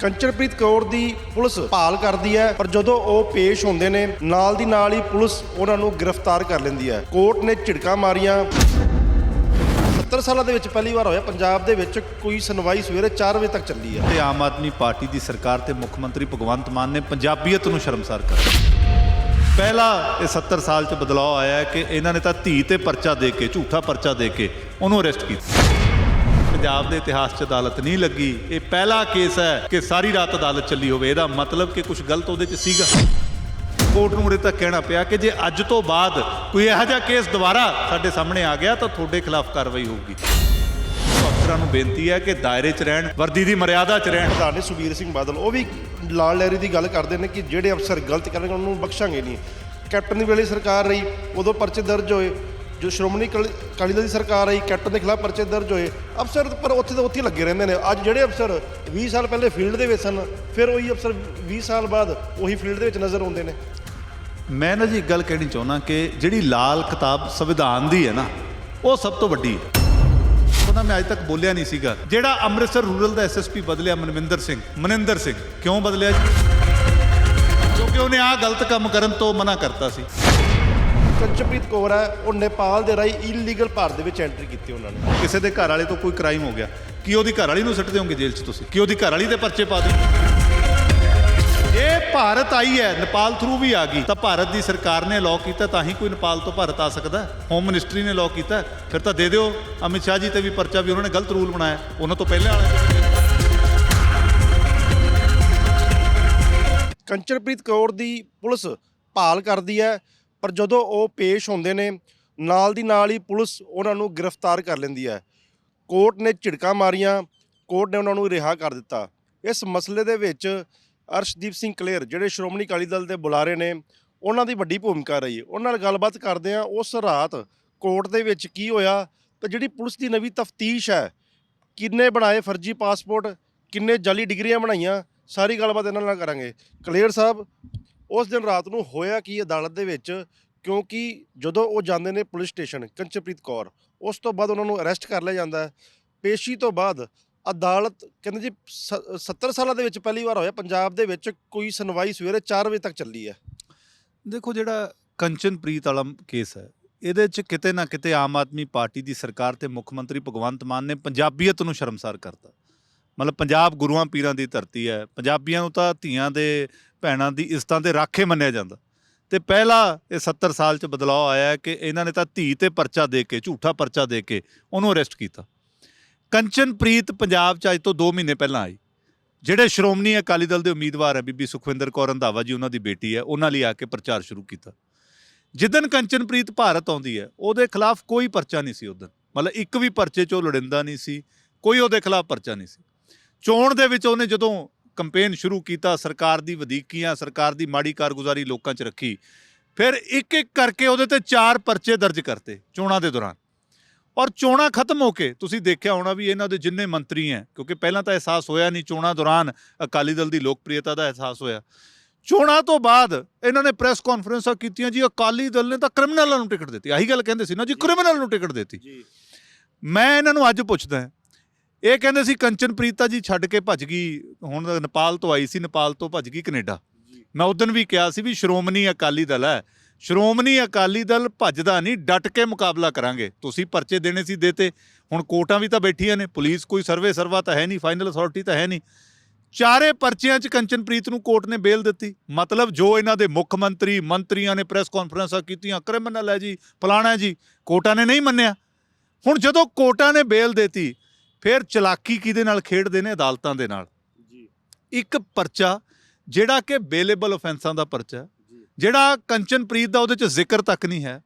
ਕੰਚਨਪ੍ਰੀਤ ਕੌਰ ਦੀ police ਭਾਲ ਕਰਦੀ ਹੈ, ਪਰ ਜਦੋਂ ਉਹ ਪੇਸ਼ ਹੁੰਦੇ ਨੇ, ਨਾਲ ਦੀ ਨਾਲ ਹੀ ਪੁਲਿਸ ਉਹਨਾਂ ਨੂੰ ਗ੍ਰਿਫਤਾਰ ਕਰ ਲੈਂਦੀ ਹੈ। ਕੋਰਟ ਨੇ ਝਿੜਕਾਂ ਮਾਰੀਆਂ। 70 ਸਾਲਾਂ ਦੇ ਵਿੱਚ ਪਹਿਲੀ ਵਾਰ ਹੋਇਆ, ਪੰਜਾਬ ਦੇ ਵਿੱਚ ਕੋਈ ਸੁਣਵਾਈ ਸਵੇਰੇ 4 ਵਜੇ ਤੱਕ ਚੱਲੀ ਹੈ। ਤੇ ਆਮ ਆਦਮੀ ਪਾਰਟੀ ਦੀ ਸਰਕਾਰ ਤੇ ਮੁੱਖ ਮੰਤਰੀ ਭਗਵੰਤ ਮਾਨ ਨੇ ਪੰਜਾਬੀਅਤ ਨੂੰ ਸ਼ਰਮਸਾਰ ਕਰ ਪਹਿਲਾ ਇਹ 70 ਸਾਲ ਚ ਬਦਲਾਅ ਆਇਆ ਕਿ ਇਹਨਾਂ ਨੇ ਤਾਂ ਧੀ ਤੇ ਪਰਚਾ ਦੇ ਕੇ, ਝੂਠਾ ਪਰਚਾ ਦੇ ਕੇ ਉਹਨੂੰ ਅਰੈਸਟ ਕੀਤਾ। ਪੰਜਾਬ ਦੇ ਇਤਿਹਾਸ 'ਚ ਅਦਾਲਤ ਨਹੀਂ ਲੱਗੀ। ਇਹ ਪਹਿਲਾ ਕੇਸ ਹੈ ਕਿ ਸਾਰੀ ਰਾਤ ਅਦਾਲਤ ਚੱਲੀ ਹੋਵੇ। ਇਹਦਾ ਮਤਲਬ ਕਿ ਕੁਝ ਗਲਤ ਉਹਦੇ 'ਚ ਸੀਗਾ। ਕੋਰਟ ਨੂੰ ਉਰੇ ਤੱਕ ਕਹਿਣਾ ਪਿਆ ਕਿ ਜੇ ਅੱਜ ਤੋਂ ਬਾਅਦ ਕੋਈ ਇਹੋ ਜਿਹਾ ਕੇਸ ਦੁਬਾਰਾ ਸਾਡੇ ਸਾਹਮਣੇ ਆ ਗਿਆ ਤਾਂ ਤੁਹਾਡੇ ਖਿਲਾਫ ਕਾਰਵਾਈ ਹੋਊਗੀ। ਅਫਸਰਾਂ ਨੂੰ ਬੇਨਤੀ ਹੈ ਕਿ ਦਾਇਰੇ 'ਚ ਰਹਿਣ, ਵਰਦੀ ਦੀ ਮਰਿਆਦਾ 'ਚ ਰਹਿਣ। ਪ੍ਰਧਾਨ ਨੇ ਸੁਬੀਰ ਸਿੰਘ ਬਾਦਲ, ਉਹ ਵੀ ਲਾਲ ਲਹਿਰੀ ਦੀ ਗੱਲ ਕਰਦੇ ਨੇ ਕਿ ਜਿਹੜੇ ਅਫਸਰ ਗਲਤ ਕਰਨਗੇ, ਉਹਨਾਂ ਨੂੰ ਬਖਸ਼ਾਂਗੇ ਨਹੀਂ। ਕੈਪਟਨ ਦੀ ਵੇਲੇ ਸਰਕਾਰ ਰਹੀ, ਉਦੋਂ ਪਰਚੇ ਦਰਜ ਹੋਏ। ਜੋ ਸ਼੍ਰੋਮਣੀ ਅਕਾਲੀ ਅਕਾਲੀ ਦਲ ਦੀ ਸਰਕਾਰ ਆਈ, ਕੈਪਟਨ ਦੇ ਖਿਲਾਫ ਪਰਚੇ ਦਰਜ ਹੋਏ, ਅਫਸਰ ਪਰ ਉੱਥੇ ਦੇ ਉੱਥੇ ਲੱਗੇ ਰਹਿੰਦੇ ਨੇ। ਅੱਜ ਜਿਹੜੇ ਅਫਸਰ 20 ਸਾਲ ਪਹਿਲੇ ਫੀਲਡ ਦੇ ਵਿੱਚ ਸਨ, ਫਿਰ ਉਹੀ ਅਫਸਰ 20 ਸਾਲ ਬਾਅਦ ਉਹੀ ਫੀਲਡ ਦੇ ਵਿੱਚ ਨਜ਼ਰ ਆਉਂਦੇ ਨੇ। ਮੈਂ ਨਾ ਜੀ ਇੱਕ ਗੱਲ ਕਹਿਣੀ ਚਾਹੁੰਦਾ ਕਿ ਜਿਹੜੀ ਲਾਲ ਕਿਤਾਬ ਸੰਵਿਧਾਨ ਦੀ ਹੈ ਨਾ, ਉਹ ਸਭ ਤੋਂ ਵੱਡੀ ਹੈ। ਉਹਨਾਂ ਮੈਂ ਅੱਜ ਤੱਕ ਬੋਲਿਆ ਨਹੀਂ ਸੀਗਾ। ਜਿਹੜਾ ਅੰਮ੍ਰਿਤਸਰ ਰੂਰਲ ਦਾ ਐਸਐਸਪੀ ਬਦਲਿਆ ਮਨਵਿੰਦਰ ਸਿੰਘ, ਮਨਿੰਦਰ ਸਿੰਘ ਕਿਉਂ ਬਦਲਿਆ ਜੀ? ਕਿਉਂਕਿ ਉਹਨੇ ਆਹ ਗਲਤ ਕੰਮ ਕਰਨ ਤੋਂ ਮਨਾ ਕਰਤਾ ਸੀ। ਕੰਚਨਪ੍ਰੀਤ ਕੌਰ ਹੈ ਉਹ ਨੇਪਾਲ ਦੇ ਰਾਹੀਂ ਇਲੀਗਲ ਭਾਰਤ ਦੇ ਵਿੱਚ ਐਂਟਰੀ ਕੀਤੀ ਉਹਨਾਂ ਨੇ ਕਿਸੇ ਦੇ ਘਰ ਵਾਲੇ ਤੋਂ ਕੋਈ ਕ੍ਰਾਈਮ ਹੋ ਗਿਆ ਕੀ ਉਹਦੀ ਘਰ ਵਾਲੀ ਨੂੰ ਸੁੱਟ ਦਿਓਗੇ ਜੇਲ੍ਹ 'ਚ ਤੁਸੀਂ ਕੀ ਉਹਦੀ ਘਰ ਵਾਲੀ ਦੇ ਪਰਚੇ ਪਾ ਦਿਓ ਇਹ ਭਾਰਤ ਆਈ ਹੈ ਨੇਪਾਲ ਥਰੂ ਵੀ ਆ ਗਈ ਤਾਂ ਭਾਰਤ ਦੀ ਸਰਕਾਰ ਨੇ ਲਾਅ ਕੀਤਾ ਤਾਂ ਹੀ ਕੋਈ ਨੇਪਾਲ ਤੋਂ ਭਾਰਤ ਆ ਸਕਦਾ। ਹੋਮ ਮਿਨਿਸਟਰੀ ਨੇ ਲਾਅ ਕੀਤਾ। ਫਿਰ ਤਾਂ ਦੇ ਦਿਓ ਅਮਿਤ ਸ਼ਾਹ ਜੀ ਤੇ ਵੀ ਪਰਚਾ ਵੀ ਉਹਨਾਂ ਨੇ ਗਲਤ ਰੂਲ ਬਣਾਇਆ ਉਹਨਾਂ ਤੋਂ ਪਹਿਲੇ ਵਾਲੇ ਕੰਚਨਪ੍ਰੀਤ ਕੌਰ ਦੀ ਪੁਲਿਸ ਭਾਲ ਕਰਦੀ ਹੈ ਪਰ ਜਦੋਂ ਉਹ ਪੇਸ਼ ਹੁੰਦੇ ਨੇ, ਨਾਲ ਦੀ ਨਾਲ ਹੀ ਪੁਲਿਸ ਉਹਨਾਂ ਨੂੰ ਗ੍ਰਿਫਤਾਰ ਕਰ ਲੈਂਦੀ ਹੈ। ਕੋਰਟ ਨੇ ਝਿੜਕਾਂ ਮਾਰੀਆਂ, ਕੋਰਟ ਨੇ ਉਹਨਾਂ ਨੂੰ ਰਿਹਾ ਕਰ ਦਿੱਤਾ। ਇਸ ਮਸਲੇ ਦੇ ਵਿੱਚ ਅਰਸ਼ਦੀਪ ਸਿੰਘ ਕਲੇਰ, ਜਿਹੜੇ ਸ਼੍ਰੋਮਣੀ ਅਕਾਲੀ ਦਲ ਦੇ ਬੁਲਾਰੇ ਨੇ, ਉਹਨਾਂ ਦੀ ਵੱਡੀ ਭੂਮਿਕਾ ਰਹੀ। ਹੈ ਉਹਨਾਂ ਨਾਲ ਗੱਲਬਾਤ ਕਰਦੇ ਆ ਉਸ ਰਾਤ ਕੋਰਟ ਦੇ ਵਿੱਚ ਕੀ ਹੋਇਆ ਤੇ ਜਿਹੜੀ ਪੁਲਿਸ ਦੀ ਨਵੀਂ ਤਫਤੀਸ਼ ਹੈ, ਕਿੰਨੇ ਬਣਾਏ ਫਰਜ਼ੀ ਪਾਸਪੋਰਟ, ਕਿੰਨੇ ਜਾਲੀ ਡਿਗਰੀਆਂ ਬਣਾਈਆਂ, ਸਾਰੀ ਗੱਲਬਾਤ ਇਹਨਾਂ ਨਾਲ ਕਰਾਂਗੇ। ਕਲੀਅਰ ਸਾਹਿਬ ਉਸ ਦਿਨ ਰਾਤ ਨੂੰ ਹੋਇਆ ਕੀ ਅਦਾਲਤ ਦੇ ਵਿੱਚ? ਕਿਉਂਕਿ ਜਦੋਂ ਉਹ ਜਾਂਦੇ ਨੇ ਪੁਲਿਸ ਸਟੇਸ਼ਨ, ਕੰਚਨਪ੍ਰੀਤ ਕੌਰ, ਉਸ ਤੋਂ ਬਾਅਦ ਉਹਨਾਂ ਨੂੰ ਅਰੈਸਟ ਕਰ ਲਿਆ ਜਾਂਦਾ ਹੈ। ਪੇਸ਼ੀ ਤੋਂ ਬਾਅਦ ਅਦਾਲਤ ਕਹਿੰਦੇ ਜੀ, ਸ- 70 ਸਾਲਾਂ ਦੇ ਵਿੱਚ ਪਹਿਲੀ ਵਾਰ ਹੋਇਆ, ਪੰਜਾਬ ਦੇ ਵਿੱਚ ਕੋਈ ਸੁਣਵਾਈ ਸਵੇਰੇ 4 ਵਜੇ ਤੱਕ ਚੱਲੀ ਹੈ। ਦੇਖੋ ਜਿਹੜਾ ਕੰਚਨਪ੍ਰੀਤ ਵਾਲਾ ਕੇਸ ਹੈ, ਇਹਦੇ 'ਚ ਕਿਤੇ ਨਾ ਕਿਤੇ ਆਮ ਆਦਮੀ ਪਾਰਟੀ ਦੀ ਸਰਕਾਰ ਤੇ ਮੁੱਖ ਮੰਤਰੀ ਭਗਵੰਤ ਮਾਨ ਨੇ ਪੰਜਾਬੀਅਤ ਨੂੰ ਸ਼ਰਮਸਾਰ ਕਰਤਾ। ਮਤਲਬ ਪੰਜਾਬ ਗੁਰੂਆਂ ਪੀਰਾਂ ਦੀ ਧਰਤੀ ਹੈ, ਪੰਜਾਬੀਆਂ ਨੂੰ ਤਾਂ ਧੀਆਂ ਦੇ ਭੈਣਾਂ ਦੀ ਇੱਜ਼ਤਾਂ ਦੇ ਰਾਖੇ ਮੰਨਿਆ ਜਾਂਦਾ। ਤੇ ਪਹਿਲਾ ਇਹ 70 ਸਾਲ 'ਚ ਬਦਲਾਅ ਆਇਆ ਕਿ ਇਹਨਾਂ ਨੇ ਤਾਂ ਧੀ ਤੇ ਪਰਚਾ ਦੇ ਕੇ, ਝੂਠਾ ਪਰਚਾ ਦੇ ਕੇ ਉਹਨੂੰ ਅਰੈਸਟ ਕੀਤਾ। ਕੰਚਨਪ੍ਰੀਤ ਪੰਜਾਬ 'ਚ ਅੱਜ ਤੋਂ 2 ਮਹੀਨੇ ਪਹਿਲਾਂ ਆਈ। ਜਿਹੜੇ ਸ਼੍ਰੋਮਣੀ ਅਕਾਲੀ ਦਲ ਦੇ ਉਮੀਦਵਾਰ ਹੈ, ਬੀਬੀ ਸੁਖਵਿੰਦਰ ਕੌਰ ਰੰਧਾਵਾ ਜੀ, ਉਹਨਾਂ ਦੀ ਬੇਟੀ ਹੈ, ਉਹਨਾਂ ਲਈ ਆ ਕੇ ਪ੍ਰਚਾਰ ਸ਼ੁਰੂ ਕੀਤਾ। ਜਿੱਦਨ ਕੰਚਨਪ੍ਰੀਤ ਭਾਰਤ ਆਉਂਦੀ ਹੈ, ਉਹਦੇ ਖਿਲਾਫ ਕੋਈ ਪਰਚਾ ਨਹੀਂ ਸੀ ਉਦੋਂ ਮਤਲਬ ਇੱਕ ਵੀ ਪਰਚੇ 'ਚੋਂ ਲੜਿੰਦਾ ਨਹੀਂ ਸੀ, ਕੋਈ ਉਹਦੇ ਖਿਲਾਫ ਪਰਚਾ ਨਹੀਂ ਸੀ। ਚੋਣ ਦੇ ਵਿੱਚ ਉਹਨੇ ਜਦੋਂ ਕੰਪੇਨ ਸ਼ੁਰੂ ਕੀਤਾ ਸਰਕਾਰ ਦੀ ਵਧੀਕੀਆਂ ਸਰਕਾਰ ਦੀ ਮਾੜੀ ਕਾਰਗੁਜ਼ਾਰੀ ਲੋਕਾਂ 'ਚ ਰੱਖੀ। ਫਿਰ ਇੱਕ ਇੱਕ ਕਰਕੇ ਉਹਦੇ ਤੇ ਚਾਰ ਪਰਚੇ ਦਰਜ ਕਰਤੇ ਚੋਣਾਂ ਦੇ ਦੌਰਾਨ। ਔਰ ਚੋਣਾਂ ਖਤਮ ਹੋ ਕੇ ਤੁਸੀਂ ਦੇਖਿਆ ਹੋਣਾ ਵੀ ਇਹਨਾਂ ਦੇ ਜਿੰਨੇ ਮੰਤਰੀ ਹੈ ਕਿਉਂਕਿ ਪਹਿਲਾਂ ਤਾਂ ਅਹਿਸਾਸ ਹੋਇਆ ਨਹੀਂ ਚੋਣਾਂ ਦੌਰਾਨ ਅਕਾਲੀ ਦਲ ਦੀ ਲੋਕਪ੍ਰਿਯਤਾ ਦਾ ਅਹਿਸਾਸ ਹੋਇਆ। ਚੋਣਾਂ ਤੋਂ ਬਾਅਦ ਇਹਨਾਂ ਨੇ ਪ੍ਰੈਸ ਕਾਨਫਰੰਸਾਂ ਕੀਤੀਆਂ ਜੀ ਅਕਾਲੀ ਦਲ ਨੇ ਤਾਂ ਕ੍ਰਿਮੀਨਲਾਂ ਨੂੰ ਟਿਕਟ ਦਿੱਤੀ। ਆਹੀ ਗੱਲ ਕਹਿੰਦੇ ਸੀ ਨਾ ਜੀ ਕ੍ਰਿਮੀਨਲ ਨੂੰ ਟਿਕਟ ਦਿੱਤੀ। ਜੀ। ਮੈਂ ਇਹਨਾਂ ਨੂੰ ਅੱਜ ਪੁੱਛਦਾ। ਇਹ ਕਹਿੰਦੇ ਸੀ ਕੰਚਨਪ੍ਰੀਤਾ ਜੀ ਛੱਡ ਕੇ ਭੱਜ ਗਈ ਹੁਣ ਨੇਪਾਲ ਤੋਂ ਆਈ ਸੀ ਨੇਪਾਲ ਤੋਂ ਭੱਜ ਗਈ ਕੈਨੇਡਾ। ਮੈਂ ਉਦੋਂ ਵੀ ਕਿਹਾ ਸੀ ਵੀ ਸ਼੍ਰੋਮਣੀ ਅਕਾਲੀ ਦਲ ਹੈ। ਸ਼੍ਰੋਮਣੀ ਅਕਾਲੀ ਦਲ ਭੱਜਦਾ ਨਹੀਂ ਡਟ ਕੇ ਮੁਕਾਬਲਾ ਕਰਾਂਗੇ। ਤੁਸੀਂ ਪਰਚੇ ਦੇਣੇ ਸੀ ਦੇਤੇ। ਹੁਣ ਕੋਰਟਾਂ ਵੀ ਤਾਂ ਬੈਠੀਆਂ ਨੇ ਪੁਲਿਸ ਕੋਈ ਸਰਵੇ ਸਰਵਾ ਤਾਂ ਹੈ ਨਹੀਂ ਫਾਈਨਲ ਅਥਾਰਟੀ ਤਾਂ ਹੈ ਨਹੀਂ। ਚਾਰੇ ਪਰਚਿਆਂ 'ਚ ਕੰਚਨਪ੍ਰੀਤ ਨੂੰ ਕੋਰਟ ਨੇ ਬੇਲ ਦਿੱਤੀ। ਮਤਲਬ ਜੋ ਇਹਨਾਂ ਦੇ ਮੁੱਖ ਮੰਤਰੀ ਮੰਤਰੀਆਂ ਨੇ ਪ੍ਰੈਸ ਕਾਨਫਰੰਸਾਂ ਕੀਤੀਆਂ ਕ੍ਰਿਮੀਨਲ ਹੈ ਜੀ ਫਲਾਣਾ ਜੀ ਕੋਰਟਾਂ ਨੇ ਨਹੀਂ ਮੰਨਿਆ। ਹੁਣ ਜਦੋਂ ਕੋਰਟਾਂ ਨੇ ਬੇਲ ਦਿੱਤੀ ਫਿਰ ਚਲਾਕੀ ਕਿਹਦੇ ਨਾਲ ਖੇਡਦੇ ਨੇ? ਅਦਾਲਤਾਂ ਦੇ ਨਾਲ। ਜੀ। ਇੱਕ ਪਰਚਾ ਜਿਹੜਾ ਕਿ ਬੇਲੇਬਲ ਆਫੈਂਸਾਂ ਦਾ ਪਰਚਾ। ਜਿਹੜਾ ਕੰਚਨਪ੍ਰੀਤ ਦਾ ਉਹਦੇ 'ਚ ਜ਼ਿਕਰ ਤੱਕ ਨਹੀਂ ਹੈ।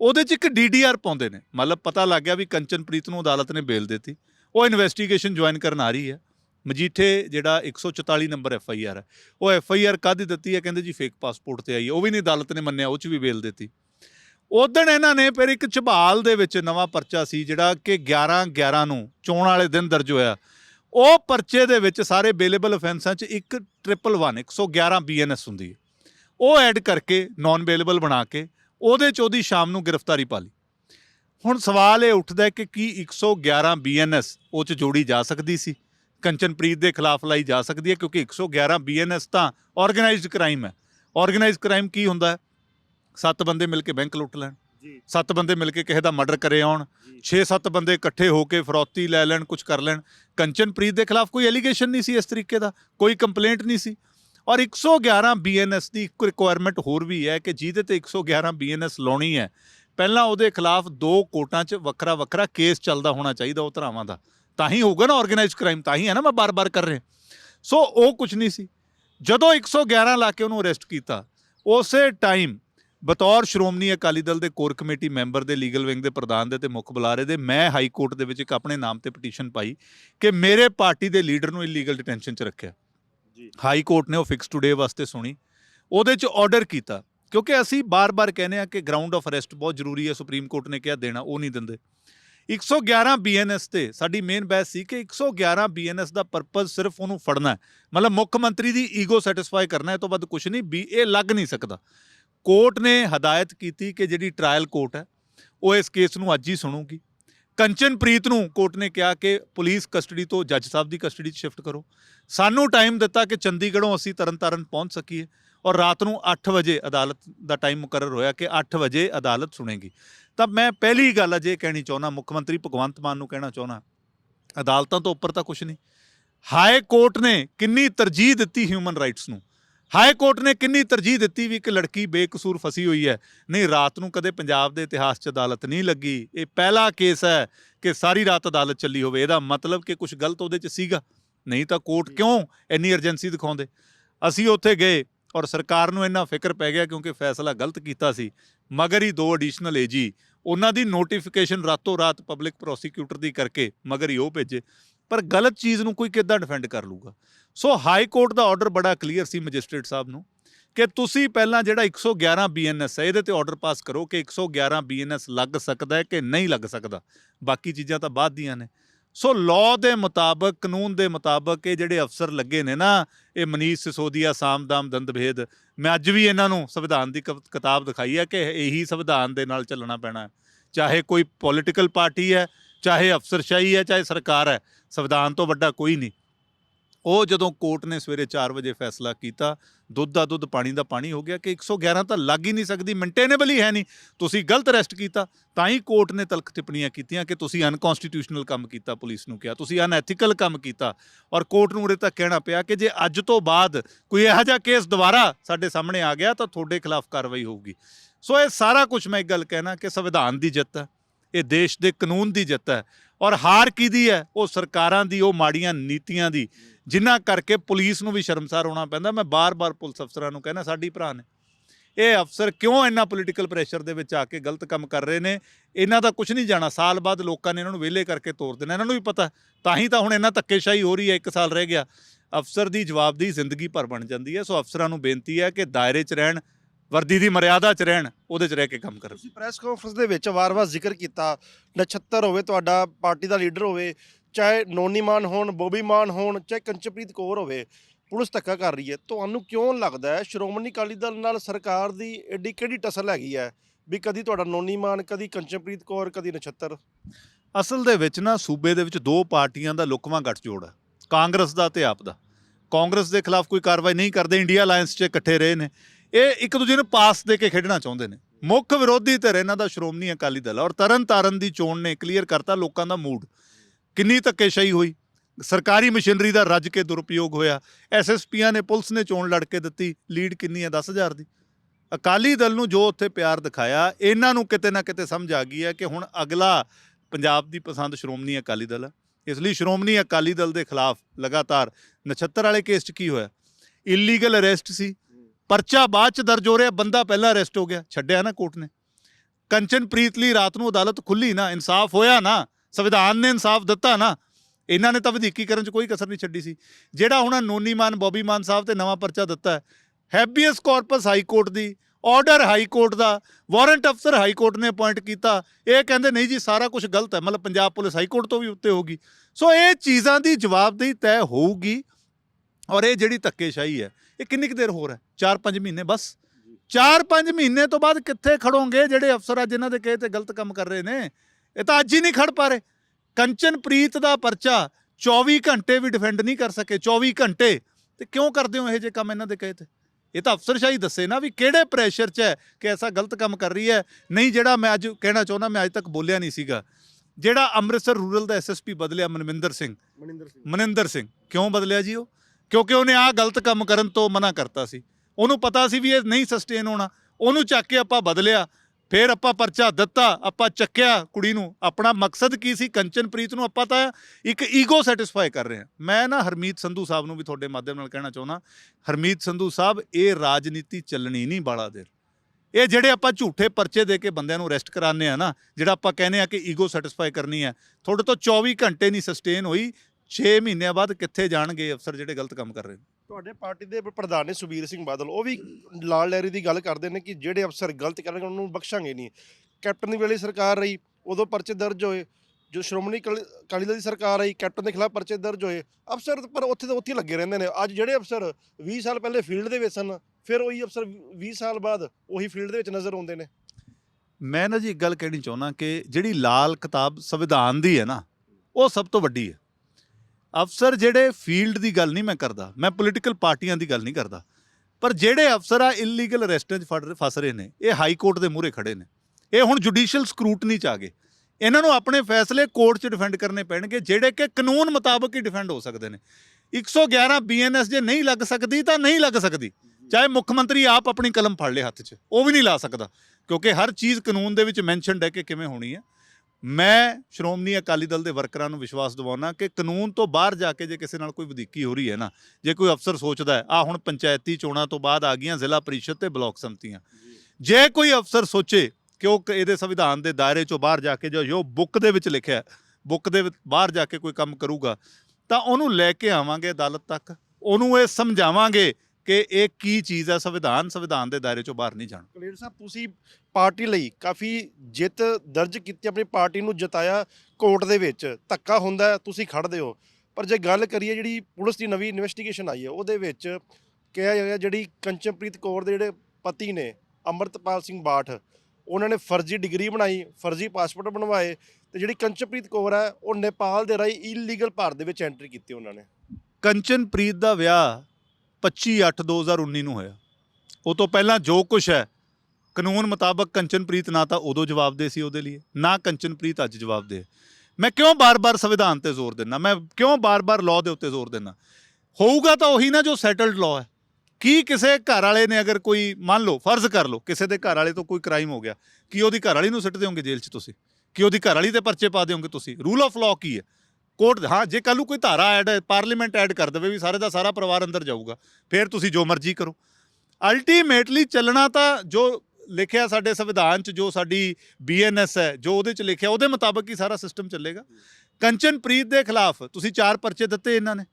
ਉਹਦੇ 'ਚ ਇੱਕ ਡੀਡੀਆਰ ਪਾਉਂਦੇ ਨੇ। ਮਤਲਬ ਪਤਾ ਲੱਗ ਗਿਆ ਵੀ ਕੰਚਨਪ੍ਰੀਤ ਨੂੰ ਅਦਾਲਤ ਨੇ ਬੇਲ ਦਿੱਤੀ। ਉਹ ਇਨਵੈਸਟੀਗੇਸ਼ਨ ਜੁਆਇਨ ਕਰਨ ਆ ਰਹੀ ਹੈ। ਮਜੀਠੇ ਜਿਹੜਾ 144 ਨੰਬਰ ਐਫ ਆਈ ਆਰ ਹੈ। ਉਹ ਐਫ ਆਈ ਆਰ ਕਾਹਦੀ ਦਿੱਤੀ ਹੈ। ਕਹਿੰਦੇ ਜੀ ਫੇਕ ਪਾਸਪੋਰਟ ਤੇ ਆਈ ਹੈ। ਉਹ ਵੀ ਨਹੀਂ ਅਦਾਲਤ ਨੇ ਮੰਨਿਆ। ਉਹ 'ਚ ਵੀ ਬੇਲ ਦਿੱਤੀ। ਉਦੋਂ ਇਹਨਾਂ ਨੇ ਫਿਰ ਇੱਕ ਝਬਾਲ ਦੇ ਵਿੱਚ ਨਵਾਂ ਪਰਚਾ ਸੀ ਜਿਹੜਾ ਕਿ 11 11 ਨੂੰ ਚੋਣ ਵਾਲੇ ਦਿਨ ਦਰਜ ਹੋਇਆ। ਉਹ ਪਰਚੇ ਦੇ ਵਿੱਚ ਸਾਰੇ ਬੇਲੇਬਲ ਅਫੈਂਸਾਂ 'ਚ ਇੱਕ 111 111 ਬੀਐਨਐਸ ਹੁੰਦੀ ਹੈ। ਉਹ ਐਡ ਕਰਕੇ ਨਾਨ ਅਵੇਲੇਬਲ ਬਣਾ ਕੇ, ਉਹਦੇ 'ਚ ਉਹਦੀ ਸ਼ਾਮ ਨੂੰ ਗ੍ਰਿਫਤਾਰੀ ਪਾ ਲਈ। ਹੁਣ ਸਵਾਲ ਇਹ ਉੱਠਦਾ ਕਿ ਕੀ 111 ਬੀਐਨਐਸ ਉਹ 'ਚ ਜੋੜੀ ਜਾ ਸਕਦੀ ਸੀ? ਕੰਚਨਪ੍ਰੀਤ ਦੇ ਖਿਲਾਫ ਲਾਈ ਜਾ ਸਕਦੀ ਹੈ ਕਿਉਂਕਿ 111 ਬੀਐਨਐਸ ਤਾਂ ਆਰਗੇਨਾਈਜ਼ਡ ਕ੍ਰਾਈਮ ਹੈ। ਆਰਗੇਨਾਈਜ਼ਡ ਕ੍ਰਾਈਮ ਕੀ ਹੁੰਦਾ ਹੈ? ਸੱਤ ਬੰਦੇ ਮਿਲ ਕੇ ਬੈਂਕ ਲੁੱਟ ਲੈਣ। ਜੀ। ਸੱਤ ਬੰਦੇ ਮਿਲ ਕੇ ਕਿਸੇ ਦਾ ਮਰਡਰ ਕਰੇ ਆਉਣ। 6-7 ਬੰਦੇ ਇਕੱਠੇ ਹੋ ਕੇ ਫਰੌਤੀ ਲੈ ਲੈਣ ਕੁਝ ਕਰ ਲੈਣ। ਕੰਚਨਪ੍ਰੀਤ ਦੇ ਖਿਲਾਫ ਕੋਈ ਐਲੀਗੇਸ਼ਨ ਨਹੀਂ ਸੀ ਇਸ ਤਰੀਕੇ ਦਾ ਕੋਈ ਕੰਪਲੇਂਟ ਨਹੀਂ ਸੀ। ਔਰ 111 ਬੀਐਨਐਸ ਦੀ ਇੱਕ ਰਿਕੁਆਇਰਮੈਂਟ ਹੋਰ ਵੀ ਹੈ ਕਿ ਜਿਹਦੇ ਤੇ 111 ਬੀਐਨਐਸ ਲਾਉਣੀ ਹੈ। ਪਹਿਲਾਂ ਉਹਦੇ ਖਿਲਾਫ ਦੋ ਕੋਰਟਾਂ 'ਚ ਵੱਖਰਾ ਵੱਖਰਾ ਕੇਸ ਚੱਲਦਾ ਹੋਣਾ ਚਾਹੀਦਾ ਉਹ ਧਰਾਵਾਂ ਦਾ। ਤਾਂ ਹੀ ਹੋਊਗਾ ਨਾ ਆਰਗੇਨਾਈਜ਼ਡ ਕ੍ਰਾਈਮ ਤਾਂ ਹੀ ਹੈ ਨਾ ਮੈਂ ਬਾਰ-ਬਾਰ ਕਰ ਰਿਹਾ। ਸੋ ਉਹ ਕੁਝ ਨਹੀਂ ਸੀ। ਜਦੋਂ 111 ਲਾ ਕੇ ਉਹਨੂੰ ਅਰੈਸਟ ਕੀਤਾ ਉਸੇ ਟਾਈਮ ਬਤੌਰ ਸ਼੍ਰੋਮਣੀ ਅਕਾਲੀ ਦਲ ਦੇ ਕੋਰ ਕਮੇਟੀ ਮੈਂਬਰ ਦੇ ਲੀਗਲ ਵਿੰਗ ਦੇ ਪ੍ਰਧਾਨ ਦੇ ਤੇ ਮੁੱਖ ਬੁਲਾਰੇ ਦੇ ਮੈਂ ਹਾਈ ਕੋਰਟ ਦੇ ਵਿੱਚ ਇੱਕ ਆਪਣੇ ਨਾਮ ਤੇ ਪਟੀਸ਼ਨ ਪਾਈ ਕਿ ਮੇਰੇ ਪਾਰਟੀ ਦੇ ਲੀਡਰ ਨੂੰ ਇਲੀਗਲ ਡਿਟੈਂਸ਼ਨ 'ਚ ਰੱਖਿਆ। ਜੀ। ਹਾਈ ਕੋਰਟ ਨੇ ਉਹ ਫਿਕਸ ਟੂਡੇ ਵਾਸਤੇ ਸੁਣੀ। ਉਹਦੇ 'ਚ ਆਰਡਰ ਕੀਤਾ ਕਿਉਂਕਿ ਅਸੀਂ ਬਾਰ-ਬਾਰ ਕਹਿੰਦੇ ਆ ਕਿ ਗਰਾਊਂਡ ਆਫ ਅਰੈਸਟ ਬਹੁਤ ਜ਼ਰੂਰੀ ਹੈ ਸੁਪਰੀਮ ਕੋਰਟ ਨੇ ਕਿਹਾ ਦੇਣਾ ਉਹ ਨਹੀਂ ਦਿੰਦੇ। 111 ਬੀਐਨਐਸ ਤੇ ਸਾਡੀ ਮੇਨ ਬਹਿਸ ਸੀ ਕਿ 111 ਬੀਐਨਐਸ ਦਾ ਪਰਪਸ ਸਿਰਫ ਉਹਨੂੰ ਫੜਨਾ ਹੈ। ਮਤਲਬ ਮੁੱਖ ਮੰਤਰੀ ਦੀ ਈਗੋ ਸੈਟੀਸਫਾਈ ਕਰਨਾ ਹੈ ਤੋਂ ਵੱਧ ਕੁਝ ਨਹੀਂ ਵੀ ਇਹ ਲੱਗ ਨਹੀਂ ਸਕਦਾ। ਕੋਰਟ ਨੇ ਹਦਾਇਤ ਕੀਤੀ ਕਿ ਜਿਹੜੀ ਟ੍ਰਾਇਲ ਕੋਰਟ ਹੈ, ਉਹ ਇਸ ਕੇਸ ਨੂੰ ਅੱਜ ਹੀ ਸੁਣੂਗੀ। ਕੰਚਨਪ੍ਰੀਤ ਨੂੰ ਕੋਰਟ ਨੇ ਕਿਹਾ ਕਿ ਪੁਲਿਸ ਕਸਟਡੀ ਤੋਂ ਜੱਜ ਸਾਹਿਬ ਦੀ ਕਸਟਡੀ 'ਚ ਸ਼ਿਫਟ ਕਰੋ। ਸਾਨੂੰ ਟਾਈਮ ਦਿੱਤਾ ਕਿ ਚੰਡੀਗੜ੍ਹੋਂ ਅਸੀਂ ਤਰਨਤਾਰਨ ਪਹੁੰਚ ਸਕੀਏ ਔਰ ਰਾਤ ਨੂੰ 8 ਵਜੇ ਅਦਾਲਤ ਦਾ ਟਾਈਮ ਮੁਕਰਰ ਹੋਇਆ ਕਿ 8 ਵਜੇ ਅਦਾਲਤ ਸੁਣੇਗੀ। ਤਾਂ ਮੈਂ ਪਹਿਲੀ ਗੱਲ ਅਜੇ ਕਹਿਣੀ ਚਾਹੁੰਦਾ, ਮੁੱਖ ਮੰਤਰੀ ਭਗਵੰਤ ਮਾਨ ਨੂੰ ਕਹਿਣਾ ਚਾਹੁੰਦਾ, ਅਦਾਲਤਾਂ ਤੋਂ ਉੱਪਰ ਤਾਂ ਕੁਝ ਨਹੀਂ। ਹਾਈ ਕੋਰਟ ਨੇ ਕਿੰਨੀ ਤਰਜੀਹ ਦਿੱਤੀ ਹਿਊਮਨ ਰਾਈਟਸ ਨੂੰ? ਹਾਈ ਕੋਰਟ ਨੇ ਕਿੰਨੀ ਤਰਜੀਹ ਦਿੱਤੀ ਵੀ ਇੱਕ ਲੜਕੀ ਬੇਕਸੂਰ ਫਸੀ ਹੋਈ ਹੈ? ਨਹੀਂ ਰਾਤ ਨੂੰ ਕਦੇ ਪੰਜਾਬ ਦੇ ਇਤਿਹਾਸ 'ਚ ਅਦਾਲਤ ਨਹੀਂ ਲੱਗੀ। ਇਹ ਪਹਿਲਾ ਕੇਸ ਹੈ ਕਿ ਸਾਰੀ ਰਾਤ ਅਦਾਲਤ ਚੱਲੀ ਹੋਵੇ। ਇਹਦਾ ਮਤਲਬ ਕਿ ਕੁਝ ਗਲਤ ਉਹਦੇ 'ਚ ਸੀਗਾ। ਨਹੀਂ ਤਾਂ ਕੋਰਟ ਕਿਉਂ ਇੰਨੀ ਅਰਜੈਂਸੀ ਦਿਖਾਉਂਦੇ? ਅਸੀਂ ਉੱਥੇ ਗਏ ਔਰ ਸਰਕਾਰ ਨੂੰ ਇੰਨਾ ਫਿਕਰ ਪੈ ਗਿਆ ਕਿਉਂਕਿ ਫੈਸਲਾ ਗਲਤ ਕੀਤਾ ਸੀ। ਮਗਰ ਹੀ ਦੋ ਐਡੀਸ਼ਨਲ ਏਜੀ ਉਹਨਾਂ ਦੀ ਨੋਟੀਫਿਕੇਸ਼ਨ ਰਾਤੋਂ ਰਾਤ ਪਬਲਿਕ ਪ੍ਰੋਸੀਕਿਊਟਰ ਦੀ ਕਰਕੇ ਮਗਰ ਹੀ ਉਹ ਭੇਜੇ। ਪਰ ਗਲਤ ਚੀਜ਼ ਨੂੰ ਕੋਈ ਕਿੱਦਾਂ ਡਿਫੈਂਡ ਕਰ ਲੂਗਾ ਸੋ ਹਾਈ ਕੋਰਟ ਦਾ ਆਰਡਰ ਬੜਾ ਕਲੀਅਰ ਸੀ ਮੈਜਿਸਟ੍ਰੇਟ ਸਾਹਿਬ ਨੂੰ ਕਿ ਤੁਸੀਂ ਪਹਿਲਾਂ ਜਿਹੜਾ 111 ਬੀਐਨਐਸ ਹੈ, ਇਹਦੇ ਤੇ ਆਰਡਰ ਪਾਸ ਕਰੋ ਕਿ 111 ਬੀਐਨਐਸ ਲੱਗ ਸਕਦਾ ਹੈ ਕਿ ਨਹੀਂ ਲੱਗ ਸਕਦਾ। ਬਾਕੀ ਚੀਜ਼ਾਂ ਤਾਂ ਬਾਅਦ ਦੀਆਂ ਨੇ। ਸੋ ਲਾਅ ਦੇ ਮੁਤਾਬਕ, ਕਾਨੂੰਨ ਦੇ ਮੁਤਾਬਕ ਇਹ ਜਿਹੜੇ ਅਫਸਰ ਲੱਗੇ ਨੇ ਨਾ, ਇਹ ਮਨੀਸ਼ ਸਿਸੋਦੀਆ ਸਾਮਦਾਮ ਦੰਦਭੇਦ ਮੈਂ ਅੱਜ ਵੀ ਇਹਨਾਂ ਨੂੰ ਸੰਵਿਧਾਨ ਦੀ ਕਵ- ਕਿਤਾਬ ਦਿਖਾਈ ਹੈ ਕਿ ਇਹੀ ਸੰਵਿਧਾਨ ਦੇ ਨਾਲ ਚੱਲਣਾ ਪੈਣਾ ਚਾਹੇ ਕੋਈ ਪੋਲੀਟੀਕਲ ਪਾਰਟੀ ਹੈ, ਚਾਹੇ ਅਫਸਰਸ਼ਾਹੀ ਹੈ, ਚਾਹੇ ਸਰਕਾਰ ਹੈ, ਸੰਵਿਧਾਨ ਤੋਂ ਵੱਡਾ ਕੋਈ ਨਹੀਂ। ਉਹ ਜਦੋਂ ਕੋਰਟ ਨੇ ਸਵੇਰੇ 4 ਵਜੇ ਫੈਸਲਾ ਕੀਤਾ, ਦੁੱਧ ਦਾ ਦੁੱਧ, ਪਾਣੀ ਦਾ ਪਾਣੀ ਹੋ ਗਿਆ ਕਿ 111 ਤਾਂ ਲੱਗ ਹੀ ਨਹੀਂ ਸਕਦੀ ਮੇਨਟੇਨੇਬਲ ਹੀ ਹੈ ਨਹੀਂ। ਤੁਸੀਂ ਗਲਤ ਅਰੈਸਟ ਕੀਤਾ, ਤਾਂ ਹੀ ਕੋਰਟ ਨੇ ਤਲਖ ਟਿੱਪਣੀਆਂ ਕੀਤੀਆਂ ਕਿ ਤੁਸੀਂ ਅਨਕਨਸਟੀਟਿਊਸ਼ਨਲ ਕੰਮ ਕੀਤਾ ਪੁਲਿਸ ਨੂੰ ਕਿਹਾ, ਤੁਸੀਂ ਅਨਐਥੀਕਲ ਕੰਮ ਕੀਤਾ। ਔਰ ਕੋਰਟ ਨੂੰ ਉਰੇ ਤੱਕ ਕਹਿਣਾ ਪਿਆ ਕਿ ਜੇ ਅੱਜ ਤੋਂ ਬਾਅਦ ਕੋਈ ਇਹੋ ਜਿਹਾ ਕੇਸ ਦੁਬਾਰਾ ਸਾਡੇ ਸਾਹਮਣੇ ਆ ਗਿਆ, ਤਾਂ ਤੁਹਾਡੇ ਖਿਲਾਫ ਕਾਰਵਾਈ ਹੋਊਗੀ। ਸੋ ਇਹ ਸਾਰਾ ਕੁਝ ਮੈਂ ਇੱਕ ਗੱਲ ਕਹਿਣਾ ਕਿ ਸੰਵਿਧਾਨ ਦੀ ਜਿੱਤ ਹੈ, ਇਹ ਦੇਸ਼ ਦੇ ਕਾਨੂੰਨ ਦੀ ਜਿੱਤ ਹੈ। ਔਰ ਹਾਰ ਕਿਹਦੀ ਹੈ? ਉਹ ਸਰਕਾਰਾਂ ਦੀ, ਉਹ ਮਾੜੀਆਂ ਨੀਤੀਆਂ ਦੀ। ਜਿਨ੍ਹਾਂ ਕਰਕੇ ਪੁਲਿਸ ਨੂੰ ਵੀ ਸ਼ਰਮਸਾਰ ਹੋਣਾ ਪੈਂਦਾ। ਮੈਂ ਬਾਰ-ਬਾਰ ਪੁਲਿਸ ਅਫਸਰਾਂ ਨੂੰ ਕਹਿੰਦਾ, ਸਾਡੀ ਭਰਾ ਨੇ। ਇਹ ਅਫਸਰ ਕਿਉਂ ਇੰਨਾ ਪੋਲੀਟੀਕਲ ਪ੍ਰੈਸ਼ਰ ਦੇ ਵਿੱਚ ਆ ਕੇ ਗਲਤ ਕੰਮ ਕਰ ਰਹੇ ਨੇ? ਇਹਨਾਂ ਦਾ ਕੁਝ ਨਹੀਂ ਜਾਣਾ। ਸਾਲ ਬਾਅਦ ਲੋਕਾਂ ਨੇ ਇਹਨਾਂ ਨੂੰ ਵਿਹਲੇ ਕਰਕੇ ਤੋਰ ਦੇਣਾ। ਇਹਨਾਂ ਨੂੰ ਵੀ ਪਤਾ। ਤਾਂ ਹੀ ਤਾਂ ਹੁਣ ਇਹਨਾਂ ਧੱਕੇਸ਼ਾਹੀ ਹੋ ਰਹੀ ਹੈ, ਇੱਕ ਸਾਲ ਰਹਿ ਗਿਆ। ਅਫਸਰ ਦੀ ਜਵਾਬਦੇਹੀ ਜ਼ਿੰਦਗੀ ਭਰ ਬਣ ਜਾਂਦੀ ਹੈ। ਸੋ ਅਫਸਰਾਂ ਨੂੰ ਬੇਨਤੀ ਹੈ ਕਿ ਦਾਇਰੇ 'ਚ ਰਹਿਣ। ਵਰਦੀ ਦੀ ਮਰਿਆਦਾ 'ਚ ਰਹਿਣ ਉਹਦੇ 'ਚ ਰਹਿ ਕੇ ਕੰਮ ਕਰਨ। ਤੁਸੀਂ ਪ੍ਰੈਸ ਕਾਨਫਰੰਸ ਦੇ ਵਿੱਚ ਵਾਰ-ਵਾਰ ਜ਼ਿਕਰ ਕੀਤਾ ਨਛੱਤਰ ਹੋਵੇ ਤੁਹਾਡਾ ਪਾਰਟੀ ਦਾ ਲੀਡਰ ਹੋਵੇ ਚਾਹੇ ਨੋਨੀ ਮਾਨ ਹੋਣ ਬੋਬੀ ਮਾਨ ਹੋਣ ਚਾਹੇ ਕੰਚਪ੍ਰੀਤ ਕੌਰ ਹੋਵੇ ਪੁਲਿਸ ਧੱਕਾ ਕਰ ਰਹੀ ਹੈ। ਤੁਹਾਨੂੰ ਕਿਉਂ ਲੱਗਦਾ ਹੈ ਸ਼੍ਰੋਮਣੀ ਅਕਾਲੀ ਦਲ ਨਾਲ ਸਰਕਾਰ ਦੀ ਐਡੀ ਕਿਹੜੀ ਟਸਲ ਹੈਗੀ ਹੈ ਵੀ ਕਦੀ ਤੁਹਾਡਾ ਨੋਨੀ ਮਾਨ ਕਦੀ ਕੰਚਪ੍ਰੀਤ ਕੌਰ ਕਦੀ ਨਛੱਤਰ? ਅਸਲ ਦੇ ਵਿੱਚ ਨਾ ਸੂਬੇ ਦੇ ਵਿੱਚ ਦੋ ਪਾਰਟੀਆਂ ਦਾ ਲੁਕਵਾਂ ਗੱਠਜੋੜ ਹੈ ਕਾਂਗਰਸ ਦਾ ਤੇ ਆਪ ਦਾ। ਕਾਂਗਰਸ ਦੇ ਖਿਲਾਫ ਕੋਈ ਕਾਰਵਾਈ ਨਹੀਂ ਕਰਦੇ ਇੰਡੀਆ ਅਲਾਈਅੰਸ 'ਚ ਇਕੱਠੇ ਰਹੇ ਨੇ। ਇਹ ਇੱਕ ਦੂਜੇ ਨੂੰ ਪਾਸ ਦੇ ਕੇ ਖੇਡਣਾ ਚਾਹੁੰਦੇ ਨੇ। ਮੁੱਖ ਵਿਰੋਧੀ ਧਿਰ ਇਹਨਾਂ ਦਾ ਸ਼੍ਰੋਮਣੀ ਅਕਾਲੀ ਦਲ ਔਰ ਤਰਨ ਤਾਰਨ ਦੀ ਚੋਣ ਨੇ ਕਲੀਅਰ ਕਰਤਾ ਲੋਕਾਂ ਦਾ ਮੂਡ। ਕਿੰਨੀ ਧੱਕੇਸ਼ਾਹੀ ਹੋਈ? ਸਰਕਾਰੀ ਮਸ਼ੀਨਰੀ ਦਾ ਰੱਜ ਕੇ ਦੁਰਉਪਯੋਗ ਹੋਇਆ। ਐਸਐਸਪੀਆਂ ਨੇ ਪੁਲਿਸ ਨੇ ਚੋਣ ਲੜ ਕੇ ਦਿੱਤੀ। ਲੀਡ ਕਿੰਨੀ ਹੈ 10000 ਦੀ। ਅਕਾਲੀ ਦਲ ਨੂੰ ਜੋ ਉੱਥੇ ਪਿਆਰ ਦਿਖਾਇਆ, ਇਹਨਾਂ ਨੂੰ ਕਿਤੇ ਨਾ ਕਿਤੇ ਸਮਝ ਆ ਗਈ ਹੈ ਕਿ ਹੁਣ ਅਗਲਾ ਪੰਜਾਬ ਦੀ ਪਸੰਦ ਸ਼੍ਰੋਮਣੀ ਅਕਾਲੀ ਦਲ ਹੈ ਇਸ ਲਈ ਸ਼੍ਰੋਮਣੀ ਅਕਾਲੀ ਦਲ ਦੇ ਖਿਲਾਫ ਲਗਾਤਾਰ ਨਛੱਤਰ ਵਾਲੇ ਕੇਸ 'ਚ ਕੀ ਹੋਇਆ? ਇਲੀਗਲ ਅਰੈਸਟ ਸੀ। ਪਰਚਾ ਬਾਅਦ 'ਚ ਦਰਜ ਹੋ ਰਿਹਾ, ਬੰਦਾ ਪਹਿਲਾਂ ਅਰੈਸਟ ਹੋ ਗਿਆ, ਛੱਡਿਆ ਨਾ ਕੋਰਟ ਨੇ। ਕੰਚਨਪ੍ਰੀਤ ਲਈ ਰਾਤ ਨੂੰ ਅਦਾਲਤ ਖੁੱਲੀ ਨਾ, ਇਨਸਾਫ ਹੋਇਆ ਨਾ, ਸੰਵਿਧਾਨ ਨੇ ਇਨਸਾਫ ਦਿੱਤਾ ਨਾ, ਇਹਨਾਂ ਨੇ ਤਾਂ ਵਧੀਕੀ ਕਰਨ 'ਚ ਕੋਈ ਕਸਰ ਨਹੀਂ ਛੱਡੀ ਸੀ। ਜਿਹੜਾ ਹੁਣ ਨੋਨੀ ਮਾਨ, ਬੋਬੀ ਮਾਨ ਸਾਹਿਬ ਤੇ ਨਵਾਂ ਪਰਚਾ ਦਿੱਤਾ ਹੈ, ਹੈਬੀਅਸ ਕਾਰਪਸ ਹਾਈ ਕੋਰਟ ਦੀ ਆਰਡਰ ਹਾਈ ਕੋਰਟ ਦਾ ਵਾਰੰਟ ਅਫਸਰ ਹਾਈ ਕੋਰਟ ਨੇ ਅਪਾਇੰਟ ਕੀਤਾ, ਇਹ ਕਹਿੰਦੇ ਨਹੀਂ ਜੀ, ਸਾਰਾ ਕੁਝ ਗਲਤ ਹੈ, ਮਤਲਬ ਪੰਜਾਬ ਪੁਲਿਸ ਹਾਈ ਕੋਰਟ ਤੋਂ ਵੀ ਉੱਤੇ ਹੋਗੀ ਸੋ ਇਹ ਚੀਜ਼ਾਂ ਦੀ ਜਵਾਬਦੇਹੀ ਤੈਅ ਹੋਊਗੀ ਔਰ ਇਹ ਜਿਹੜੀ ਧੱਕੇਸ਼ਾਹੀ ਹੈ ਇਹ ਕਿੰਨੀ ਕੁ ਦੇਰ ਹੋਰ ਹੈ? 4-5 ਮਹੀਨੇ ਬਸ? 4-5 ਮਹੀਨੇ ਤੋਂ ਬਾਅਦ ਕਿੱਥੇ ਖੜੋਗੇ ਜਿਹੜੇ ਅਫਸਰ ਆ ਜਿਨ੍ਹਾਂ ਦੇ ਕਹੇ ਤੇ ਗਲਤ ਕੰਮ ਕਰ ਰਹੇ ਨੇ? ਇਹ ਤਾਂ ਅੱਜ ਹੀ ਨਹੀਂ ਖੜ ਪਾ ਰਹੇ। ਕੰਚਨਪ੍ਰੀਤ ਦਾ ਪਰਚਾ 24 ਘੰਟੇ ਵੀ ਡਿਫੈਂਡ ਨਹੀਂ ਕਰ ਸਕੇ 24 ਘੰਟੇ। ਤੇ ਕਿਉਂ ਕਰਦੇ ਹੋ ਇਹ ਜੇ ਕੰਮ ਇਹਨਾਂ ਦੇ ਕਹੇ ਤੇ? ਇਹ ਤਾਂ ਅਫਸਰਸ਼ਾਹੀ ਦੱਸੇ ਨਾ ਵੀ ਕਿਹੜੇ ਪ੍ਰੈਸ਼ਰ 'ਚ ਹੈ ਕਿ ਐਸਾ ਗਲਤ ਕੰਮ ਕਰ ਰਹੀ ਹੈ। ਨਹੀਂ ਜਿਹੜਾ ਮੈਂ ਅੱਜ ਕਹਿਣਾ ਚਾਹੁੰਦਾ ਮੈਂ ਅੱਜ ਤੱਕ ਬੋਲਿਆ ਨਹੀਂ ਸੀਗਾ। ਜਿਹੜਾ ਅੰਮ੍ਰਿਤਸਰ ਰੂਰਲ ਦਾ ਐਸਐਸਪੀ ਬਦਲਿਆ ਮਨਵਿੰਦਰ ਸਿੰਘ। ਮਨਿੰਦਰ ਸਿੰਘ। ਮਨਿੰਦਰ ਸਿੰਘ। ਕਿਉਂ ਬਦਲਿਆ ਜੀ ਉਹ? ਕਿਉਂਕਿ ਉਹਨੇ ਆਹ ਗਲਤ ਕੰਮ ਕਰਨ ਤੋਂ ਮਨਾ ਕਰਤਾ ਸੀ। ਉਹਨੂੰ ਪਤਾ ਸੀ ਵੀ ਇਹ ਨਹੀਂ ਸਸਟੇਨ ਹੋਣਾ। ਉਹਨੂੰ ਚੱਕ ਕੇ ਆਪਾਂ ਬਦਲਿਆ। ਫਿਰ ਆਪਾਂ ਪਰਚਾ ਦਿੱਤਾ, ਆਪਾਂ ਚੱਕਿਆ ਕੁੜੀ ਨੂੰ। ਆਪਣਾ ਮਕਸਦ ਕੀ ਸੀ? ਕੰਚਨਪ੍ਰੀਤ ਨੂੰ ਆਪਾਂ ਤਾਂ ਇੱਕ ਈਗੋ ਸੈਟੀਸਫਾਈ ਕਰ ਰਹੇ ਹਾਂ। ਮੈਂ ਨਾ ਹਰਮੀਤ ਸੰਧੂ ਸਾਹਿਬ ਨੂੰ ਵੀ ਤੁਹਾਡੇ ਮਾਧਿਅਮ ਨਾਲ ਕਹਿਣਾ ਚਾਹੁੰਦਾ। ਹਰਮੀਤ ਸੰਧੂ ਸਾਹਿਬ, ਇਹ ਰਾਜਨੀਤੀ ਚੱਲਣੀ ਨਹੀਂ ਬਾਲਾ ਦੇਰ। ਇਹ ਜਿਹੜੇ ਆਪਾਂ ਝੂਠੇ ਪਰਚੇ ਦੇ ਕੇ ਬੰਦਿਆਂ ਨੂੰ ਅਰੈਸਟ ਕਰਾਉਂਦੇ ਆ ਨਾ, ਜਿਹੜਾ ਆਪਾਂ ਕਹਿੰਦੇ ਆ ਕਿ ਈਗੋ ਸੈਟੀਸਫਾਈ ਕਰਨੀ ਹੈ। ਤੁਹਾਡੇ ਤੋਂ 24 ਘੰਟੇ ਨਹੀਂ ਸਸਟੇਨ ਹੋਈ। 6 ਮਹੀਨਿਆਂ ਬਾਅਦ ਕਿੱਥੇ ਜਾਣਗੇ ਅਫਸਰ ਜਿਹੜੇ ਗਲਤ ਕੰਮ ਕਰ ਰਹੇ ਨੇ? ਤੁਹਾਡੇ ਪਾਰਟੀ ਦੇ ਪ੍ਰਧਾਨ ਨੇ ਸੁਬੀਰ ਸਿੰਘ ਬਾਦਲ ਉਹ ਵੀ ਲਾਲ ਲਹਿਰੀ ਦੀ ਗੱਲ ਕਰਦੇ ਨੇ ਕਿ ਜਿਹੜੇ ਅਫਸਰ ਗਲਤ ਕਰਨਗੇ ਉਹਨਾਂ ਨੂੰ ਬਖਸ਼ਾਂਗੇ ਨਹੀਂ। ਕੈਪਟਨ ਦੀ ਵੇਲੇ ਸਰਕਾਰ ਰਹੀ ਉਦੋਂ ਪਰਚੇ ਦਰਜ ਹੋਏ। ਜੋ ਸ਼੍ਰੋਮਣੀ ਅਕਾਲੀ ਦਲ ਦੀ ਸਰਕਾਰ ਆਈ ਕੈਪਟਨ ਦੇ ਖਿਲਾਫ ਪਰਚੇ ਦਰਜ ਹੋਏ। ਅਫਸਰ ਪਰ ਉੱਥੇ ਤੇ ਉੱਥੇ ਲੱਗੇ ਰਹਿੰਦੇ ਨੇ। ਅੱਜ ਜਿਹੜੇ ਅਫਸਰ 20 ਸਾਲ ਪਹਿਲੇ ਫੀਲਡ ਦੇ ਵਿੱਚ ਸਨ ਫਿਰ ਉਹੀ ਅਫਸਰ 20 ਸਾਲ ਬਾਅਦ ਉਹੀ ਫੀਲਡ ਦੇ ਵਿੱਚ ਨਜ਼ਰ ਆਉਂਦੇ ਨੇ। ਮੈਂ ਨਾ ਜੀ ਇੱਕ ਗੱਲ ਕਹਿਣੀ ਚਾਹੁੰਦਾ ਕਿ ਜਿਹੜੀ ਲਾਲ ਕਿਤਾਬ ਸੰਵਿਧਾਨ ਦੀ ਹੈ ਨਾ ਉਹ ਸਭ ਤੋਂ ਵੱਡੀ ਹੈ। ਅਫਸਰ ਜਿਹੜੇ ਫੀਲਡ ਦੀ ਗੱਲ ਨਹੀਂ ਮੈਂ ਕਰਦਾ, ਮੈਂ ਪੋਲੀਟੀਕਲ ਪਾਰਟੀਆਂ ਦੀ ਗੱਲ ਨਹੀਂ ਕਰਦਾ। ਪਰ ਜਿਹੜੇ ਅਫਸਰ ਆ ਇਲੀਗਲ ਅਰੈਸਟਾਂ 'ਚ ਫੜ, ਫਸ ਰਹੇ ਨੇ, ਇਹ ਹਾਈ ਕੋਰਟ ਦੇ ਮੂਹਰੇ ਖੜੇ ਨੇ। ਇਹ ਹੁਣ ਜੁਡੀਸ਼ੀਅਲ ਸਕਰੂਟਨੀ 'ਚ ਆ ਗਏ। ਇਹਨਾਂ ਨੂੰ ਆਪਣੇ ਫੈਸਲੇ ਕੋਰਟ 'ਚ ਡਿਫੈਂਡ ਕਰਨੇ ਪੈਣਗੇ, ਜਿਹੜੇ ਕਿ ਕਾਨੂੰਨ ਮੁਤਾਬਕ ਹੀ ਡਿਫੈਂਡ ਹੋ ਸਕਦੇ ਨੇ। 111 ਬੀਐਨਐਸ ਜੇ ਨਹੀਂ ਲੱਗ ਸਕਦੀ ਤਾਂ ਨਹੀਂ ਲੱਗ ਸਕਦੀ। ਚਾਹੇ ਮੁੱਖ ਮੰਤਰੀ ਆਪ ਆਪਣੀ ਕਲਮ ਫੜ ਲੇ ਹੱਥ 'ਚ, ਉਹ ਵੀ ਨਹੀਂ ਲਾ ਸਕਦਾ। ਕਿਉਂਕਿ ਹਰ ਚੀਜ਼ ਕਾਨੂੰਨ ਦੇ ਵਿੱਚ ਮੈਂਸ਼ਨਡ ਹੈ ਕਿ ਕਿਵੇਂ ਹੋਣੀ ਹੈ। ਮੈਂ ਸ਼੍ਰੋਮਣੀ ਅਕਾਲੀ ਦਲ ਦੇ ਵਰਕਰਾਂ ਨੂੰ ਵਿਸ਼ਵਾਸ ਦਿਵਾਉਣਾ ਕਿ ਕਾਨੂੰਨ ਤੋਂ ਬਾਹਰ ਜਾ ਕੇ ਜੇ ਕਿਸੇ ਨਾਲ ਕੋਈ ਵਧੀਕੀ ਹੋ ਰਹੀ ਹੈ ਨਾ, ਜੇ ਕੋਈ ਅਫਸਰ ਸੋਚਦਾ ਹੈ ਆ ਹੁਣ ਪੰਚਾਇਤੀ ਚੋਣਾਂ ਤੋਂ ਬਾਅਦ ਆ ਗਈਆਂ ਜ਼ਿਲ੍ਹਾ ਪਰਿਸ਼ਦ ਤੇ ਬਲਾਕ ਸੰਮਤੀਆਂ। ਜੇ ਕੋਈ ਅਫਸਰ ਸੋਚੇ ਕਿ ਉਹ ਕ- ਇਹਦੇ ਸੰਵਿਧਾਨ ਦੇ ਦਾਇਰੇ ਚੋਂ ਬਾਹਰ ਜਾ ਕੇ ਜੋ ਜੋ ਬੁੱਕ ਦੇ ਵਿੱਚ ਲਿਖਿਆ ਬੁੱਕ ਦੇ ਬਾਹਰ ਜਾ ਕੇ ਕੋਈ ਕੰਮ ਕਰੂਗਾ, ਤਾਂ ਉਹਨੂੰ ਲੈ ਕੇ ਆਵਾਂਗੇ ਅਦਾਲਤ ਤੱਕ, ਉਹਨੂੰ ਇਹ ਸਮਝਾਵਾਂਗੇ ਕਿ ਇਹ ਕੀ ਚੀਜ਼ ਹੈ ਸੰਵਿਧਾਨ ਸੰਵਿਧਾਨ ਦੇ ਦਾਇਰੇ ਚੋਂ ਬਾਹਰ ਨਹੀਂ ਜਾਣਾ। ਕਲੇਰ ਸਾਹਿਬ ਤੁਸੀਂ ਪਾਰਟੀ ਲਈ ਕਾਫੀ ਜਿੱਤ ਦਰਜ ਕੀਤੀ ਆਪਣੀ ਪਾਰਟੀ ਨੂੰ ਜਿਤਾਇਆ ਕੋਰਟ ਦੇ ਵਿੱਚ। ਧੱਕਾ ਹੁੰਦਾ ਤੁਸੀਂ ਖੜਦੇ ਹੋ। ਪਰ ਜੇ ਗੱਲ ਕਰੀਏ ਜਿਹੜੀ ਪੁਲਿਸ ਦੀ ਨਵੀਂ ਇਨਵੈਸਟੀਗੇਸ਼ਨ ਆਈ ਹੈ ਉਹਦੇ ਵਿੱਚ ਕਿਹਾ ਜਾ ਰਿਹਾ ਜਿਹੜੀ ਕੰਚਨਪ੍ਰੀਤ ਕੌਰ ਦੇ ਜਿਹੜੇ ਪਤੀ ਨੇ ਅਮਰਤਪਾਲ ਸਿੰਘ ਬਾਠ ਉਹਨਾਂ ਨੇ ਫਰਜ਼ੀ ਡਿਗਰੀ ਬਣਾਈ ਫਰਜ਼ੀ ਪਾਸਪੋਰਟ ਬਣਵਾਏ ਤੇ ਜਿਹੜੀ ਕੰਚਨਪ੍ਰੀਤ ਕੌਰ ਹੈ ਉਹ ਨੇਪਾਲ ਦੇ ਰਾਹੀਂ ਇਲੀਗਲ ਭਾਰਤ ਦੇ ਵਿੱਚ ਐਂਟਰੀ ਕੀਤੀ ਉਹਨਾਂ ਨੇ। ਕੰਚਨਪ੍ਰੀਤ ਦਾ ਵਿਆਹ 25/8/2019 ਨੂੰ ਹੋਇਆ। ਉਹ ਤੋਂ ਪਹਿਲਾਂ ਜੋ ਕੁਝ ਹੈ, ਕਾਨੂੰਨ ਮੁਤਾਬਕ ਕੰਚਨਪ੍ਰੀਤ ਨਾ ਤਾਂ ਉਦੋਂ ਜਵਾਬਦੇ ਸੀ ਉਹਦੇ ਲਈ, ਨਾ ਕੰਚਨਪ੍ਰੀਤ ਅੱਜ ਜਵਾਬਦੇ ਮੈਂ ਕਿਉਂ ਬਾਰ-ਬਾਰ ਸੰਵਿਧਾਨ ਤੇ ਜ਼ੋਰ ਦਿੰਦਾ ਮੈਂ ਕਿਉਂ ਬਾਰ-ਬਾਰ ਲਾਅ ਦੇ ਉੱਤੇ ਜ਼ੋਰ ਦਿੰਦਾ ਹੋਊਗਾ ਤਾਂ ਉਹੀ ਨਾ ਜੋ ਸੈਟਲਡ ਲਾਅ ਹੈ। ਕੀ ਕਿਸੇ ਘਰ ਵਾਲੇ ਨੇ ਅਗਰ ਕੋਈ, ਮੰਨ ਲਓ, ਫਰਜ਼ ਕਰ ਲਓ, ਕਿਸੇ ਦੇ ਘਰ ਵਾਲੇ ਤੋਂ ਕੋਈ ਕ੍ਰਾਈਮ ਹੋ ਗਿਆ, ਕੀ ਉਹਦੀ ਘਰ ਵਾਲੀ ਨੂੰ ਸਿੱਟ ਦਿਓਗੇ ਜੇਲ੍ਹ 'ਚ ਤੁਸੀਂ? ਕੀ ਉਹਦੀ ਘਰ ਵਾਲੀ ਤੇ ਪਰਚੇ ਪਾ ਦਿਓਗੇ ਤੁਸੀਂ? ਰੂਲ ਆਫ ਲਾਅ ਕੀ ਹੈ? ਕੋਰਟ ਹਾਂ ਜੇ ਕੱਲ੍ਹ ਨੂੰ ਕੋਈ ਧਾਰਾ ਐਡ ਪਾਰਲੀਮੈਂਟ ਐਡ ਕਰ ਦੇਵੇ ਵੀ ਸਾਰੇ ਦਾ ਸਾਰਾ ਪਰਿਵਾਰ ਅੰਦਰ ਜਾਊਗਾ ਫਿਰ ਤੁਸੀਂ ਜੋ ਮਰਜ਼ੀ ਕਰੋ। ਅਲਟੀਮੇਟਲੀ ਚੱਲਣਾ ਤਾਂ ਜੋ ਲਿਖਿਆ ਸਾਡੇ ਸੰਵਿਧਾਨ 'ਚ ਜੋ ਸਾਡੀ ਬੀਐਨਐਸ ਹੈ ਜੋ ਉਹਦੇ 'ਚ ਲਿਖਿਆ ਉਹਦੇ ਮੁਤਾਬਕ ਹੀ ਸਾਰਾ ਸਿਸਟਮ ਚੱਲੇਗਾ। ਕੰਚਨਪ੍ਰੀਤ ਦੇ ਖਿਲਾਫ ਤੁਸੀਂ ਚਾਰ ਪਰਚੇ ਦਿੱਤੇ ਇਹਨਾਂ ਨੇ।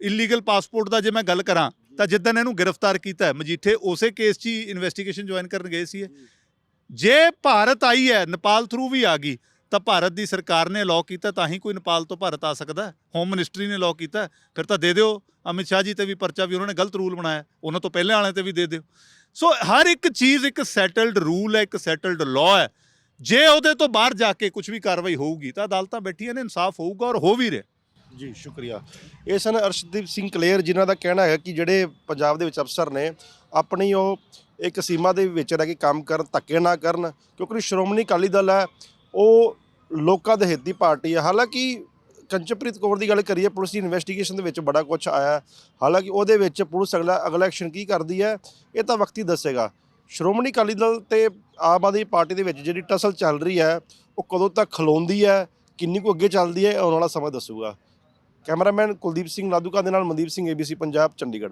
ਇਲੀਗਲ ਪਾਸਪੋਰਟ ਦਾ ਜੇ ਮੈਂ ਗੱਲ ਕਰਾਂ ਤਾਂ ਜਿੱਦਣ ਇਹਨੂੰ ਗ੍ਰਿਫਤਾਰ ਕੀਤਾ ਮਜੀਠੇ ਉਸੇ ਕੇਸ 'ਚ ਹੀ ਇਨਵੈਸਟੀਗੇਸ਼ਨ ਜੁਆਇਨ ਕਰਨ ਗਏ ਸੀ। ਜੇ। ਭਾਰਤ ਆਈ ਹੈ ਨੇਪਾਲ ਥਰੂ ਵੀ ਆ ਗਈ ਤਾਂ ਭਾਰਤ ਦੀ ਸਰਕਾਰ ਨੇ ਲਾਅ ਕੀਤਾ, ਤਾਂ ਹੀ ਕੋਈ ਨੇਪਾਲ ਤੋਂ ਭਾਰਤ ਆ ਸਕਦਾ ਹੋਮ ਮਿਨਿਸਟਰੀ ਨੇ ਲਾਅ ਕੀਤਾ ਫਿਰ ਤਾਂ ਦੇ ਦਿਓ। ਅਮਿਤ ਸ਼ਾਹ ਜੀ ਤੇ ਵੀ ਪਰਚਾ ਵੀ ਉਹਨਾਂ ਨੇ ਗਲਤ ਰੂਲ ਬਣਾਇਆ, ਉਹਨਾਂ ਤੋਂ ਪਹਿਲੇ ਵਾਲਿਆਂ ਤੇ ਵੀ ਦੇ ਦਿਓ। ਸੋ ਹਰ ਇੱਕ ਚੀਜ਼ ਇੱਕ ਸੈਟਲਡ ਰੂਲ ਹੈ, ਇੱਕ ਸੈਟਲਡ ਲਾਅ ਹੈ। ਜੇ ਉਹਦੇ ਤੋਂ ਬਾਹਰ ਜਾ ਕੇ ਕੁਝ ਵੀ ਕਾਰਵਾਈ ਹੋਊਗੀ, ਤਾਂ ਅਦਾਲਤਾਂ ਬੈਠੀਆਂ ਨੇ, ਇਨਸਾਫ ਹੋਊਗਾ ਔਰ ਹੋ ਵੀ ਰਿਹਾ। ਜੀ, ਸ਼ੁਕਰੀਆ। ਇਹ ਸਨ ਅਰਸ਼ਦੀਪ ਸਿੰਘ ਕਲੇਰ, ਜਿਨ੍ਹਾਂ ਦਾ ਕਹਿਣਾ ਹੈ ਕਿ ਜਿਹੜੇ ਪੰਜਾਬ ਦੇ ਵਿੱਚ ਅਫਸਰ ਨੇ, ਆਪਣੀ ਉਹ ਇੱਕ ਸੀਮਾ ਦੇ ਵਿੱਚ ਰਹਿ ਕੇ ਕੰਮ ਕਰਨ, ਧੱਕੇ ਨਾ ਕਰਨ, ਕਿਉਂਕਿ ਸ਼੍ਰੋਮਣੀ ਅਕਾਲੀ ਦਲ ਹੈ ਉਹ ਲੋਕਾਂ ਦੇ ਹਿੱਤ ਦੀ ਪਾਰਟੀ ਹੈ ਹਾਲਾਂਕਿ ਕੰਚਨਪ੍ਰੀਤ ਕੌਰ ਦੀ ਗੱਲ ਕਰੀਏ, ਪੁਲਿਸ ਦੀ ਇਨਵੈਸਟੀਗੇਸ਼ਨ ਦੇ ਵਿੱਚ ਬੜਾ ਕੁਝ ਆਇਆ ਹਾਲਾਂਕਿ ਉਹਦੇ ਵਿੱਚ ਪੁਲਿਸ ਅਗਲਾ ਅਗਲਾ ਐਕਸ਼ਨ ਕੀ ਕਰਦੀ ਹੈ, ਇਹ ਤਾਂ ਵਕਤ ਹੀ ਦੱਸੇਗਾ। ਸ਼੍ਰੋਮਣੀ ਅਕਾਲੀ ਦਲ ਤੇ ਆਮ ਆਦਮੀ ਪਾਰਟੀ ਦੇ ਵਿੱਚ ਜਿਹੜੀ ਟਸਲ ਚੱਲ ਰਹੀ ਹੈ, ਉਹ ਕਦੋਂ ਤੱਕ ਖਲੋਂਦੀ ਹੈ, ਕਿੰਨੀ ਕੁ ਅੱਗੇ ਚੱਲਦੀ ਹੈ, ਆਉਣ ਵਾਲਾ ਸਮਾਂ ਦੱਸੂਗਾ। ਕੈਮਰਾਮੈਨ ਕੁਲਦੀਪ ਸਿੰਘ ਲਾਦੂਕਾ ਦੇ ਨਾਲ ਮਨਦੀਪ ਸਿੰਘ ABC ਪੰਜਾਬ, ਚੰਡੀਗੜ੍ਹ।